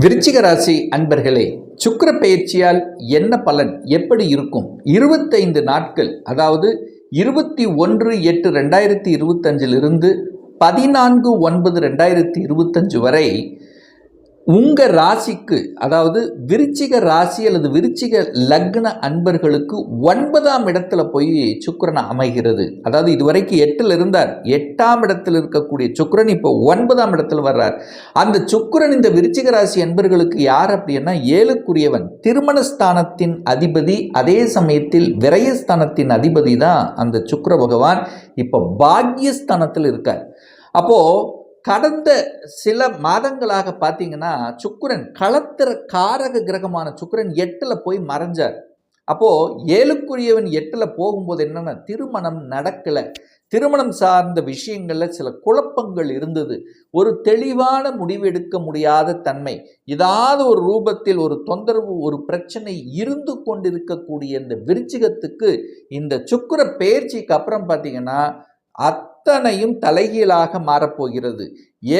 விருச்சிக ராசி அன்பர்களே சுக்கர பயிற்சியால் என்ன பலன் எப்படி இருக்கும்? இருபத்தைந்து நாட்கள் அதாவது இருபத்தி ஒன்று எட்டு ரெண்டாயிரத்தி இருபத்தஞ்சிலிருந்து பதினான்கு ஒன்பது ரெண்டாயிரத்தி இருபத்தஞ்சு வரை உங்கள் ராசிக்கு அதாவது விருச்சிக ராசி அல்லது விருச்சிக லக்ன அன்பர்களுக்கு ஒன்பதாம் இடத்துல போய் சுக்கரன் அமைகிறது. அதாவது இதுவரைக்கும் எட்டில் இருந்தார். எட்டாம் இடத்தில் இருக்கக்கூடிய சுக்கிரன் இப்போ ஒன்பதாம் இடத்தில் வர்றார். அந்த சுக்கிரன் இந்த விருச்சிக ராசி அன்பர்களுக்கு யார் அப்படின்னா ஏழுக்குரியவன். திருமணஸ்தானத்தின் அதிபதி அதே சமயத்தில் விரயஸ்தானத்தின் அதிபதி தான் அந்த சுக்கர பகவான். இப்போ பாக்யஸ்தானத்தில் இருக்கார். அப்போது கடந்த சில மாதங்களாக பார்த்தீங்கன்னா சுக்கிரன் களத்திர காரக கிரகமான சுக்கரன் எட்டில் போய் மறைஞ்சார். அப்போது ஏழுக்குரியவன் எட்டில் போகும்போது என்னென்னா திருமணம் நடக்கலை. திருமணம் சார்ந்த விஷயங்களில் சில குழப்பங்கள் இருந்தது. ஒரு தெளிவான முடிவு எடுக்க முடியாத தன்மை ஏதாவது ஒரு ரூபத்தில் ஒரு தொந்தரவு ஒரு பிரச்சனை இருந்து கொண்டிருக்கக்கூடிய இந்த விருச்சிகத்துக்கு இந்த சுக்கர பயிற்சிக்கு அப்புறம் பார்த்தீங்கன்னா அத் அத்தனையும் தலைகீழாக மாறப்போகிறது.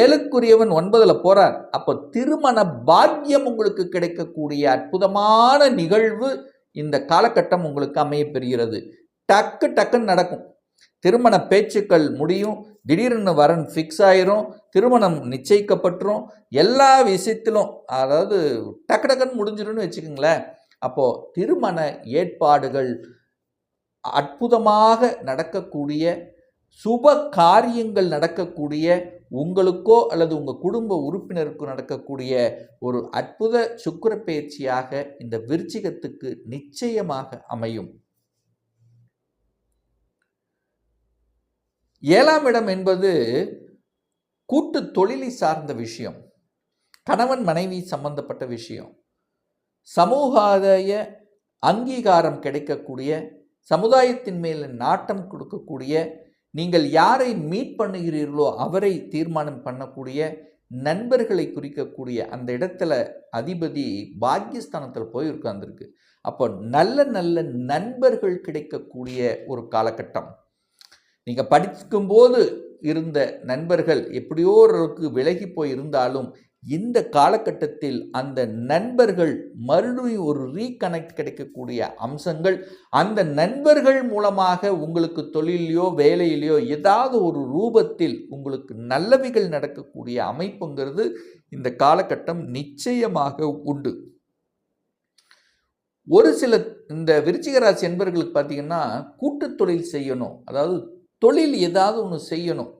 ஏழுக்குரியவன் ஒன்பதுல போறார். அப்போ திருமண பாக்கியம் உங்களுக்கு கிடைக்கக்கூடிய அற்புதமான நிகழ்வு இந்த காலகட்டம் உங்களுக்கு அமையப்பெறுகிறது டக்கு டக்குன்னு நடக்கும். திருமண பேச்சுக்கள் முடியும். திடீர்னு வரன் ஃபிக்ஸ் ஆயிரும். திருமணம் நிச்சயிக்கப்பட்டுரும். எல்லா விஷயத்திலும் அதாவது டக்கு டக்குன்னு முடிஞ்சிடும்னு வச்சுக்கோங்களேன். அப்போது திருமண ஏற்பாடுகள் அற்புதமாக நடக்கக்கூடிய சுப காரியங்கள் நடக்கக்கூடிய உங்களுக்கோ அல்லது உங்கள் குடும்ப உறுப்பினருக்கோ நடக்கக்கூடிய ஒரு அற்புத சுக்கர பயிற்சியாக இந்த விருச்சிகத்துக்கு நிச்சயமாக அமையும். ஏழாம் இடம் என்பது கூட்டு தொழிலை சார்ந்த விஷயம். கணவன் மனைவி சம்பந்தப்பட்ட விஷயம். சமூகாதாய அங்கீகாரம் கிடைக்கக்கூடிய சமுதாயத்தின் மேல் நாட்டம் கொடுக்கக்கூடிய நீங்கள் யாரை மீட் பண்ணுகிறீர்களோ அவரை தீர்மானம் பண்ணக்கூடிய நண்பர்களை குறிக்கக்கூடிய அந்த இடத்துல அதிபதி பாக்கியஸ்தானத்தில் போய் உட்கார்ந்துருக்கு. அப்போ நல்ல நல்ல நண்பர்கள் கிடைக்கக்கூடிய ஒரு காலகட்டம். நீங்கள் படிக்கும்போது இருந்த நண்பர்கள் எப்படியோருக்கு விலகி போய் இருந்தாலும் இந்த காலகட்டத்தில் அந்த நண்பர்கள் மறுபடியும் ஒரு ரீகனெக்ட் கிடைக்கக்கூடிய அம்சங்கள். அந்த நண்பர்கள் மூலமாக உங்களுக்கு தொழிலையோ வேலையிலையோ ஏதாவது ஒரு ரூபத்தில் உங்களுக்கு நல்லவைகள் நடக்கக்கூடிய அமைப்புங்கிறது இந்த காலகட்டம் நிச்சயமாக உண்டு. ஒரு சில இந்த விருச்சிகராசி என்பர்களுக்கு பார்த்தீங்கன்னா கூட்டு தொழில் செய்யணும். அதாவது தொழில் ஏதாவது ஒன்று செய்யணும்.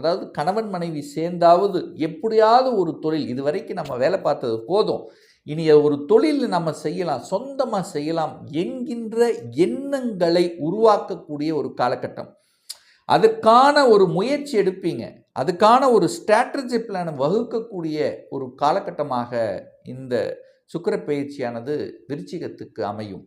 அதாவது கணவன் மனைவி சேர்ந்தாவது எப்படியாவது ஒரு தொழில் இது வரைக்கும் நம்ம வேலை பார்த்தது போதும். இனி ஒரு தொழில் நம்ம செய்யலாம் சொந்தமாக செய்யலாம் என்கின்ற எண்ணங்களை உருவாக்கக்கூடிய ஒரு காலகட்டம். அதுக்கான ஒரு முயற்சி எடுப்பீங்க. அதுக்கான ஒரு ஸ்ட்ராட்டஜி பிளான் வகுக்கக்கூடிய ஒரு காலகட்டமாக இந்த சுக்கர பயிற்சியானது விருச்சிகத்துக்கு அமையும்.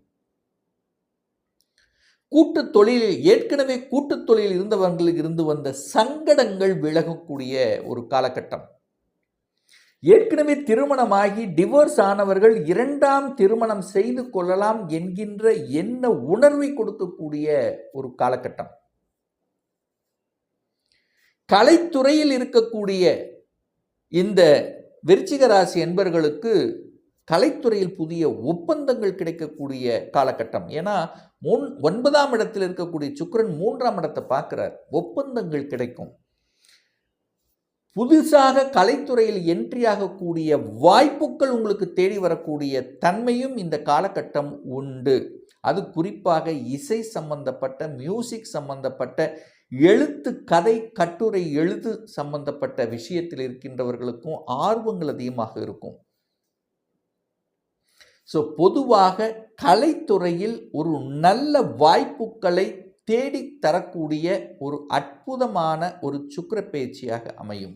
கூட்டு தொழிலில் ஏற்கனவே கூட்டு தொழிலில் இருந்தவர்களுக்கு இருந்து வந்த சங்கடங்கள் விலகக்கூடிய ஒரு காலகட்டம். ஏற்கனவே திருமணமாகி டிவோர்ஸ் ஆனவர்கள் இரண்டாம் திருமணம் செய்து கொள்ளலாம் என்கின்ற என்ன உணர்வை கொடுக்கக்கூடிய ஒரு காலகட்டம். கலைத்துறையில் இருக்கக்கூடிய இந்த விருச்சிக ராசி என்பர்களுக்கு கலைத்துறையில் புதிய ஒப்பந்தங்கள் கிடைக்கக்கூடிய காலகட்டம். ஏன்னா மூன் ஒன்பதாம் இடத்தில் இருக்கக்கூடிய சுக்கரன் மூன்றாம் இடத்தை பார்க்குறார். ஒப்பந்தங்கள் கிடைக்கும். புதுசாக கலைத்துறையில் என்ட்ரி ஆகக்கூடிய வாய்ப்புகள் உங்களுக்கு தேடி வரக்கூடிய தன்மையும் இந்த காலகட்டம் உண்டு. அது குறிப்பாக இசை சம்பந்தப்பட்ட மியூசிக் சம்பந்தப்பட்ட எழுத்து கதை கட்டுரை எழுத்து சம்பந்தப்பட்ட விஷயத்தில் இருக்கின்றவர்களுக்கும் ஆர்வங்கள் அதிகமாக இருக்கும். ஸோ பொதுவாக கலைத்துறையில் ஒரு நல்ல வாய்ப்புகளை தேடி தரக்கூடிய ஒரு அற்புதமான ஒரு சுக்கர பயிற்சியாக அமையும்.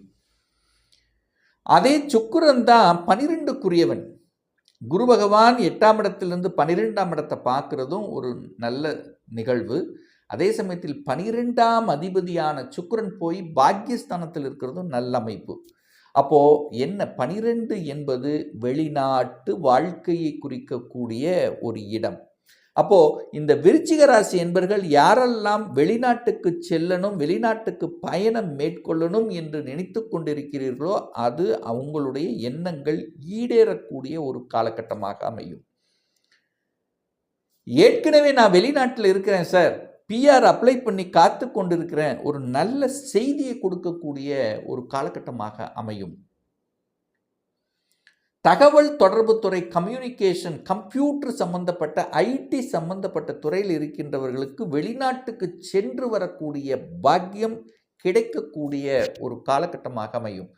அதே சுக்கரன் தான் பனிரெண்டுக்குரியவன். குரு பகவான் எட்டாம் இடத்திலிருந்து பனிரெண்டாம் இடத்தை பார்க்குறதும் ஒரு நல்ல நிகழ்வு. அதே சமயத்தில் பனிரெண்டாம் அதிபதியான சுக்கரன் போய் பாக்கியஸ்தானத்தில் இருக்கிறதும் நல்ல அமைப்பு. அப்போது என்ன பனிரெண்டு என்பது வெளிநாட்டு வாழ்க்கையை குறிக்கக்கூடிய ஒரு இடம். அப்போ இந்த விருச்சிக ராசி என்பர்கள் யாரெல்லாம் வெளிநாட்டுக்கு செல்லணும் வெளிநாட்டுக்கு பயணம் மேற்கொள்ளணும் என்று நினைத்து கொண்டிருக்கிறீர்களோ அது அவங்களுடைய எண்ணங்கள் ஈடேறக்கூடிய ஒரு காலகட்டமாக அமையும். ஏற்கனவே நான் வெளிநாட்டில் இருக்கிறேன் சார். பிஆர் அப்ளை பண்ணி காத்து கொண்டிருக்கிற ஒரு நல்ல செய்தியை கொடுக்கக்கூடிய ஒரு காலகட்டமாக அமையும். தகவல் தொடர்புத்துறை கம்யூனிகேஷன் கம்ப்யூட்டர் சம்பந்தப்பட்ட ஐடி சம்பந்தப்பட்ட துறையில் இருக்கின்றவர்களுக்கு வெளிநாட்டுக்கு சென்று வரக்கூடிய பாக்கியம் கிடைக்கக்கூடிய ஒரு காலகட்டமாக அமையும்.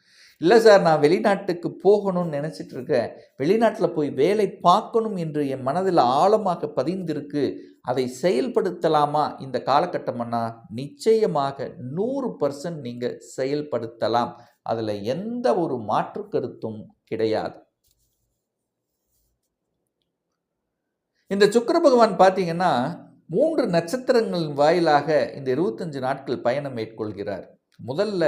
இல்லை சார் நான் வெளிநாட்டுக்கு போகணும்னு நினச்சிட்டு இருக்கேன். வெளிநாட்டில் போய் வேலை பார்க்கணும் என்று என் மனதில் ஆழமாக பதிந்திருக்கு. அதை செயல்படுத்தலாமா? இந்த காலகட்டம்னா நிச்சயமாக நூறு பர்சன்ட் நீங்கள் செயல்படுத்தலாம். அதில் எந்த ஒரு மாற்று கருத்தும் கிடையாது. இந்த சுக்கர பகவான் பார்த்தீங்கன்னா மூன்று நட்சத்திரங்களின் வாயிலாக இந்த இருபத்தஞ்சு நாட்கள் பயணம் மேற்கொள்கிறார். முதல்ல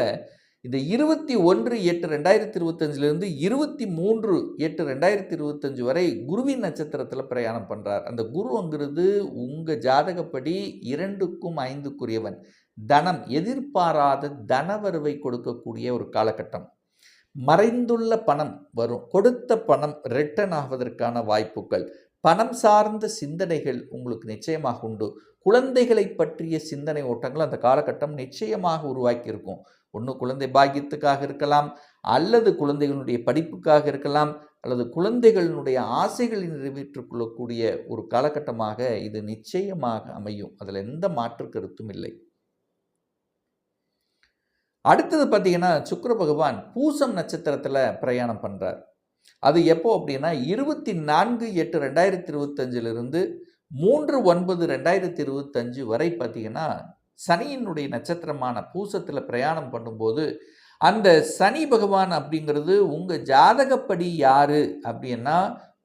இந்த இருபத்தி ஒன்று எட்டு ரெண்டாயிரத்தி இருபத்தஞ்சிலிருந்து இருபத்தி மூன்று எட்டு ரெண்டாயிரத்தி இருபத்தஞ்சு வரை குருவின் நட்சத்திரத்தில் பிரயாணம் பண்ணுறார் அந்த குருங்கிறது உங்கள் ஜாதகப்படி இரண்டுக்கும் ஐந்துக்குரியவன். தனம் எதிர்பாராத தனவரவை கொடுக்கக்கூடிய ஒரு காலகட்டம். மறைந்துள்ள பணம் வரும். கொடுத்த பணம் ரிட்டர்ன் ஆவதற்கான வாய்ப்புகள். பணம் சார்ந்த சிந்தனைகள் உங்களுக்கு நிச்சயமாக உண்டு. குழந்தைகளை பற்றிய சிந்தனை ஓட்டங்கள் அந்த காலகட்டம் நிச்சயமாக உருவாக்கி இருக்கும். ஒன்று குழந்தை பாக்கியத்துக்காக இருக்கலாம் அல்லது குழந்தைகளுடைய படிப்புக்காக இருக்கலாம் அல்லது குழந்தைகளினுடைய ஆசைகளை நிறைவேற்றிக் கொள்ளக்கூடிய ஒரு காலகட்டமாக இது நிச்சயமாக அமையும். அதில் எந்த மாற்று கருத்தும் இல்லை. அடுத்தது பார்த்தீங்கன்னா சுக்கர பகவான் பூசம் நட்சத்திரத்தில் பிரயாணம் பண்ணுறார் அது எப்போ அப்படின்னா இருபத்தி நான்கு எட்டு ரெண்டாயிரத்தி இருபத்தஞ்சிலிருந்து மூன்று ஒன்பது ரெண்டாயிரத்தி இருபத்தஞ்சு வரை பார்த்தீங்கன்னா சனியினுடைய நட்சத்திரமான பூசத்தில் பிரயாணம் பண்ணும்போது அந்த சனி பகவான் அப்படிங்கிறது உங்கள் ஜாதகப்படி யாரு அப்படின்னா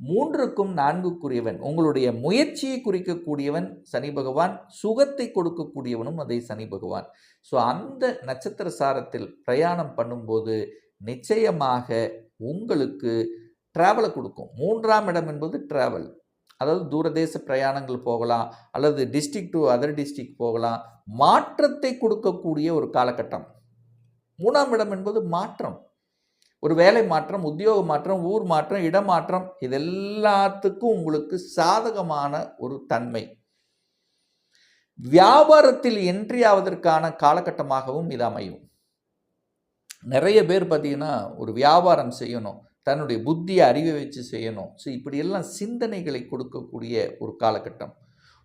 மூன்றுக்கும் நான்குக்குரியவன். உங்களுடைய முயற்சியை குறிக்கக்கூடியவன் சனி பகவான் சுகத்தை கொடுக்கக்கூடியவனும் அதே சனி பகவான். ஸோ அந்த நட்சத்திர சாரத்தில் பிரயாணம் பண்ணும்போது நிச்சயமாக உங்களுக்கு ட்ராவலை கொடுக்கும். மூன்றாம் இடம் என்பது ட்ராவல் அதாவது தூரதேச பிரயாணங்கள் போகலாம் அல்லது டிஸ்ட்ரிக்ட் டு அதர் டிஸ்ட்ரிக் போகலாம். மாற்றத்தை கொடுக்கக்கூடிய ஒரு காலகட்டம். மூணாம் இடம் என்பது மாற்றம். ஒரு வேலை மாற்றம் உத்தியோக மாற்றம் ஊர் மாற்றம் இடமாற்றம் இது எல்லாத்துக்கும் உங்களுக்கு சாதகமான ஒரு தன்மை. வியாபாரத்தில் என்ட்ரி ஆவதற்கான காலகட்டமாகவும் இது அமையும். நிறைய பேர் பார்த்தீங்கன்னா ஒரு வியாபாரம் செய்யணும். தன்னுடைய புத்தியை அறிவை வச்சு செய்யணும். ஸோ இப்படியெல்லாம் சிந்தனைகளை கொடுக்கக்கூடிய ஒரு காலகட்டம்.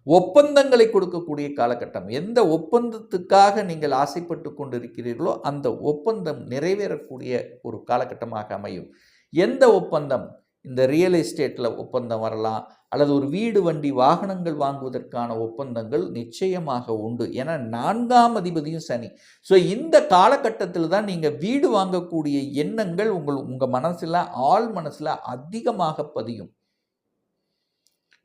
ஒப்பந்தங்களை கொடுக்கக்கூடிய காலகட்டம். எந்த ஒப்பந்தத்துக்காக நீங்கள் ஆசைப்பட்டு கொண்டிருக்கிறீர்களோ அந்த ஒப்பந்தம் நிறைவேறக்கூடிய ஒரு காலகட்டமாக அமையும். எந்த ஒப்பந்தம்? இந்த ரியல் எஸ்டேட்டில் ஒப்பந்தம் வரலாம். அல்லது ஒரு வீடு வண்டி வாகனங்கள் வாங்குவதற்கான ஒப்பந்தங்கள் நிச்சயமாக உண்டு. ஏன்னா நான்காம் அதிபதியும் சனி. ஸோ இந்த காலகட்டத்தில் தான் நீங்கள் வீடு வாங்கக்கூடிய எண்ணங்கள் உங்கள் உங்கள் மனசில் ஆள் மனசில் அதிகமாக பதியும்.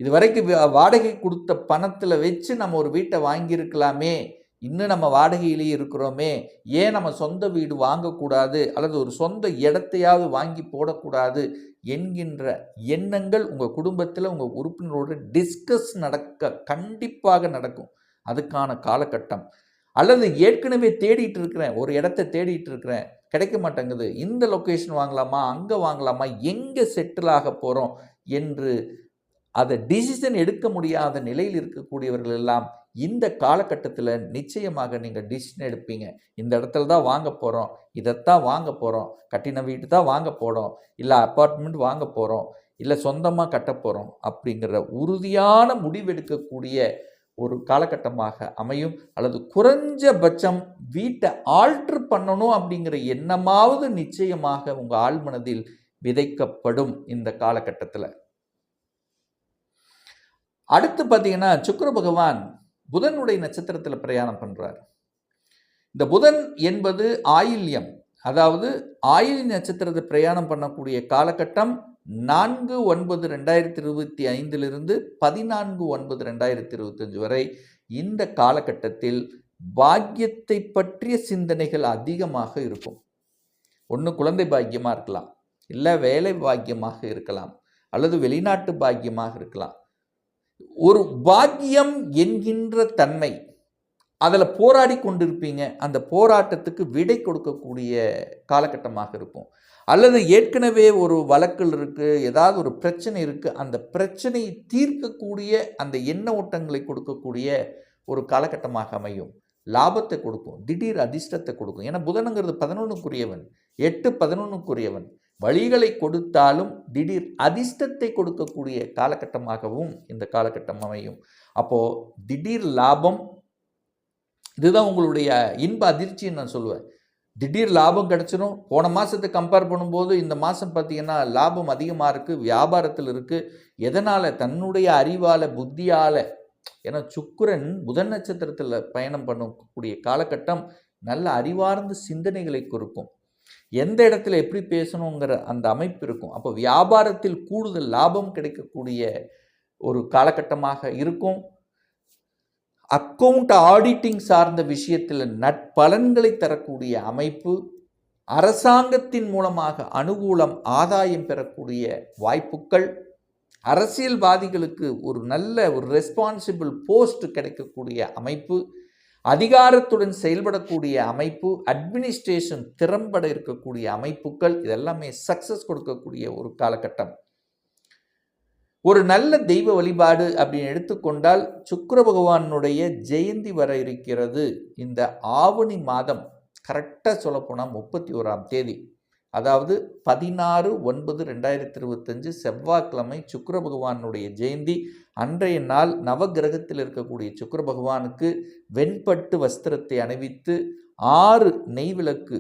இது வரைக்கும் வாடகை கொடுத்த பணத்தில் வச்சு நம்ம ஒரு வீட்டை வாங்கியிருக்கலாமே இன்னும் நம்ம வாடகையிலேயே இருக்கிறோமே. ஏன் நம்ம சொந்த வீடு வாங்கக்கூடாது? அல்லது ஒரு சொந்த இடத்தையாவது வாங்கி போடக்கூடாது? என்கின்ற எண்ணங்கள் உங்கள் குடும்பத்தில் உங்கள் உறுப்பினரோடு டிஸ்கஸ் நடக்க கண்டிப்பாக நடக்கும். அதுக்கான காலகட்டம். அல்லது ஏற்கனவே தேடிட்டு இருக்கிறேன். ஒரு இடத்த தேடிட்டு இருக்கிறேன். கிடைக்க மாட்டேங்குது. இந்த லொக்கேஷன் வாங்கலாமா? அங்கே வாங்கலாமா? எங்கே செட்டில் ஆக போகிறோம் என்று அதை டிசிஷன் எடுக்க முடியாத நிலையில் இருக்கக்கூடியவர்கள் எல்லாம் இந்த காலகட்டத்தில் நிச்சயமாக நீங்கள் டிசிஷன் எடுப்பீங்க. இந்த இடத்துல தான் வாங்க போகிறோம் இதைத்தான் வாங்க போகிறோம் கட்டின வீட்டு தான் வாங்க போகிறோம் இல்லை அப்பார்ட்மெண்ட் வாங்க போகிறோம் இல்லை சொந்தமாக கட்ட போகிறோம் அப்படிங்கிற உறுதியான முடிவெடுக்கக்கூடிய ஒரு காலகட்டமாக அமையும். அல்லது குறைஞ்சபட்சம் வீட்டை ஆல்ட்ரு பண்ணணும் அப்படிங்கிற எண்ணமாவது நிச்சயமாக உங்கள் ஆழ்மனதில் விதைக்கப்படும் இந்த காலகட்டத்தில். அடுத்து பார்த்தீங்கன்னா சுக்கர பகவான் புதனுடைய நட்சத்திரத்தில் பிரயாணம் பண்ணுறார் இந்த புதன் என்பது ஆயில்யம். அதாவது ஆயில் நட்சத்திரத்தை பிரயாணம் பண்ணக்கூடிய காலகட்டம் நான்கு ஒன்பது ரெண்டாயிரத்தி இருபத்தி ஐந்திலிருந்து பதினான்கு ஒன்பது ரெண்டாயிரத்தி இருபத்தஞ்சு வரை இந்த காலகட்டத்தில் பாக்கியத்தை பற்றிய சிந்தனைகள் அதிகமாக இருக்கும். ஒன்று குழந்தை பாக்கியமாக இருக்கலாம். இல்லை வேலை பாக்கியமாக இருக்கலாம். அல்லது வெளிநாட்டு பாக்கியமாக இருக்கலாம். ஒரு பாக்கியம் என்கின்ற தன்மை அதில் போராடி கொண்டிருப்பீங்க. அந்த போராட்டத்துக்கு விடை கொடுக்கக்கூடிய காலகட்டமாக இருக்கும். அல்லது ஏற்கனவே ஒரு வழக்கில் இருக்குது ஏதாவது ஒரு பிரச்சனை இருக்குது அந்த பிரச்சனையை தீர்க்கக்கூடிய அந்த எண்ண ஓட்டங்களை கொடுக்கக்கூடிய ஒரு காலகட்டமாக அமையும். லாபத்தை கொடுக்கும் திடீர் அதிர்ஷ்டத்தை கொடுக்கும். ஏன்னா புதனுங்கிறது பதினொன்றுக்குரியவன் எட்டு பதினொன்றுக்குரியவன் வழிகளை கொடுத்தாலும் திடீர் அதிர்ஷ்டத்தை கொடுக்கக்கூடிய காலகட்டமாகவும் இந்த காலகட்டம் அமையும். அப்போது திடீர் லாபம் இதுதான் உங்களுடைய இன்ப அதிர்ச்சின்னு நான் சொல்லுவேன். திடீர் லாபம் கிடச்சிரும். போன மாதத்தை கம்பேர் பண்ணும்போது இந்த மாதம் பார்த்தீங்கன்னா லாபம் அதிகமாக இருக்குது வியாபாரத்தில் இருக்குது எதனால்? தன்னுடைய அறிவால் புத்தியால். ஏன்னா சுக்கரன் புதன் நட்சத்திரத்தில் பயணம் பண்ணக்கூடிய காலகட்டம் நல்ல அறிவார்ந்த சிந்தனைகளை கொடுக்கும். எந்த இடத்துல எப்படி பேசணுங்கிற அந்த அமைப்பு இருக்கும். அப்போ வியாபாரத்தில் கூடுதல் லாபம் கிடைக்கக்கூடிய ஒரு காலகட்டமாக இருக்கும். அக்கவுண்ட் ஆடிட்டிங் சார்ந்த விஷயத்தில் நட்பலன்களை தரக்கூடிய அமைப்பு அரசாங்கத்தின் மூலமாக அனுகூலம் ஆதாயம் பெறக்கூடிய வாய்ப்புகள் அரசியல்வாதிகளுக்கு ஒரு நல்ல ஒரு ரெஸ்பான்சிபிள் போஸ்ட் கிடைக்கக்கூடிய அமைப்பு அதிகாரத்துடன் செயல்படக்கூடிய அமைப்பு அட்மினிஸ்ட்ரேஷன் திறம்பட இருக்கக்கூடிய அமைப்புகள் இதெல்லாமே சக்சஸ் கொடுக்கக்கூடிய ஒரு காலகட்டம். ஒரு நல்ல தெய்வ வழிபாடு அப்படின்னு எடுத்துக்கொண்டால் சுக்கர பகவானுடைய ஜெயந்தி வர இருக்கிறது. இந்த ஆவணி மாதம் கரெக்டாக சொல்லப்போனால் முப்பத்தி ஓராம் தேதி. அதாவது பதினாறு ஒன்பது ரெண்டாயிரத்தி இருபத்தஞ்சு செவ்வாய்க்கிழமை சுக்கர பகவானுடைய ஜெயந்தி. அன்றைய நாள் நவகிரகத்தில் இருக்கக்கூடிய சுக்கர பகவானுக்கு வெண்பட்டு வஸ்திரத்தை அணிவித்து ஆறு நெய்விளக்கு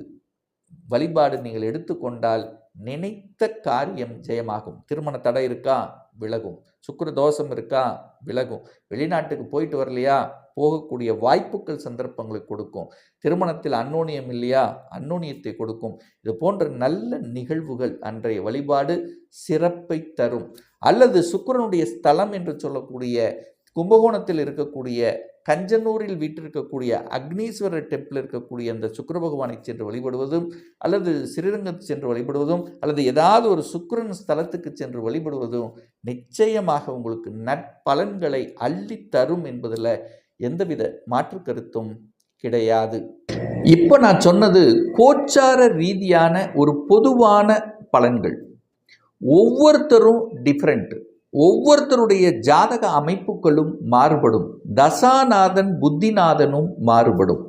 வழிபாடு நீங்கள் எடுத்துக்கொண்டால் நினைத்த காரியம் ஜெயமாகும். திருமண தடை இருக்கா? விலகும். சுக்கர தோஷம் இருக்கா? விலகும். வெளிநாட்டுக்கு போயிட்டு வரலையா? போகக்கூடிய வாய்ப்புகள் சந்தர்ப்பங்களை கொடுக்கும். திருமணத்தில் அன்னோனியம் இல்லையா? அன்னோனியத்தை கொடுக்கும். இது போன்ற நல்ல நிகழ்வுகள் அன்றைய வழிபாடு சிறப்பை தரும். அல்லது சுக்கரனுடைய ஸ்தலம் என்று சொல்லக்கூடிய கும்பகோணத்தில் இருக்கக்கூடிய கஞ்சனூரில் வீட்டிருக்கக்கூடிய அக்னீஸ்வரர் டெம்பிள் இருக்கக்கூடிய அந்த சுக்கர பகவானை சென்று வழிபடுவதும் அல்லது ஸ்ரீரங்கத்து சென்று வழிபடுவதும் அல்லது ஏதாவது ஒரு சுக்கிரன் ஸ்தலத்துக்கு சென்று வழிபடுவதும் நிச்சயமாக உங்களுக்கு நற்பலன்களை அள்ளி தரும் என்பதில் எந்தவித மாற்று கருத்தும் கிடையாது. இப்போ நான் சொன்னது கோச்சார ரீதியான ஒரு பொதுவான பலன்கள். ஒவ்வொருத்தரும் டிஃப்ரெண்ட்டு ஒவ்வொருத்தருடைய ஜாதக அமைப்புகளும் மாறுபடும். தசாநாதன் புத்திநாதனும் மாறுபடும்.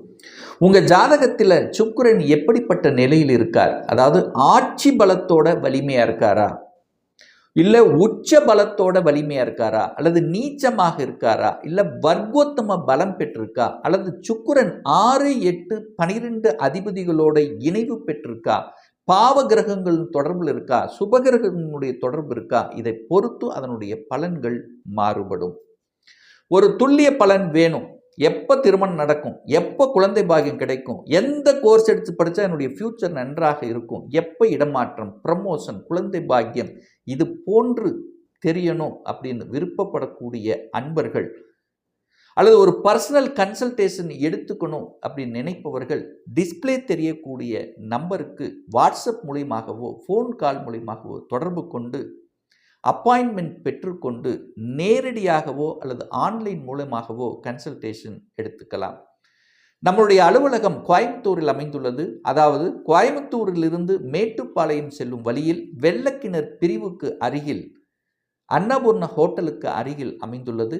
உங்கள் ஜாதகத்தில் சுக்கரன் எப்படிப்பட்ட நிலையில் இருக்கார்? அதாவது ஆட்சி பலத்தோட வலிமையாக இருக்காரா? இல்லை உச்ச பலத்தோட வலிமையாக இருக்காரா? அல்லது நீச்சமாக இருக்காரா? இல்லை வர்க்கோத்தம பலம் பெற்றிருக்கா? அல்லது சுக்குரன் ஆறு எட்டு பனிரெண்டு அதிபதிகளோட இணைவு பெற்றிருக்கா? பாவ கிரகங்கள் தொடர்பில் இருக்கா? சுபகிரகங்களுடைய தொடர்பு இருக்கா? இதை பொறுத்து அதனுடைய பலன்கள் மாறுபடும். ஒரு துல்லிய பலன் வேணும். எப்போ திருமணம் நடக்கும்? எப்போ குழந்தை பாகியம் கிடைக்கும்? எந்த கோர்ஸ் எடுத்து படித்தா என்னுடைய ஃப்யூச்சர் நன்றாக இருக்கும்? எப்போ இடமாற்றம் ப்ரமோஷன் குழந்தை பாக்கியம்? இது போன்று தெரியணும் அப்படின்னு விருப்பப்படக்கூடிய அன்பர்கள் அல்லது ஒரு பர்சனல் கன்சல்டேஷன் எடுத்துக்கணும் அப்படின்னு நினைப்பவர்கள் டிஸ்பிளே தெரியக்கூடிய நம்பருக்கு வாட்ஸ்அப் மூலியமாகவோ ஃபோன் கால் மூலியமாகவோ தொடர்பு கொண்டு அப்பாயின்மெண்ட் பெற்றுக்கொண்டு நேரடியாகவோ அல்லது ஆன்லைன் மூலமாகவோ கன்சல்டேஷன் எடுத்துக்கலாம். நம்மளுடைய அலுவலகம் கோயம்புத்தூரில் அமைந்துள்ளது. அதாவது கோயம்புத்தூரிலிருந்து மேட்டுப்பாளையம் செல்லும் வழியில் வெள்ளக்கிணர் பிரிவுக்கு அருகில் அன்னபூர்ண ஹோட்டலுக்கு அருகில் அமைந்துள்ளது.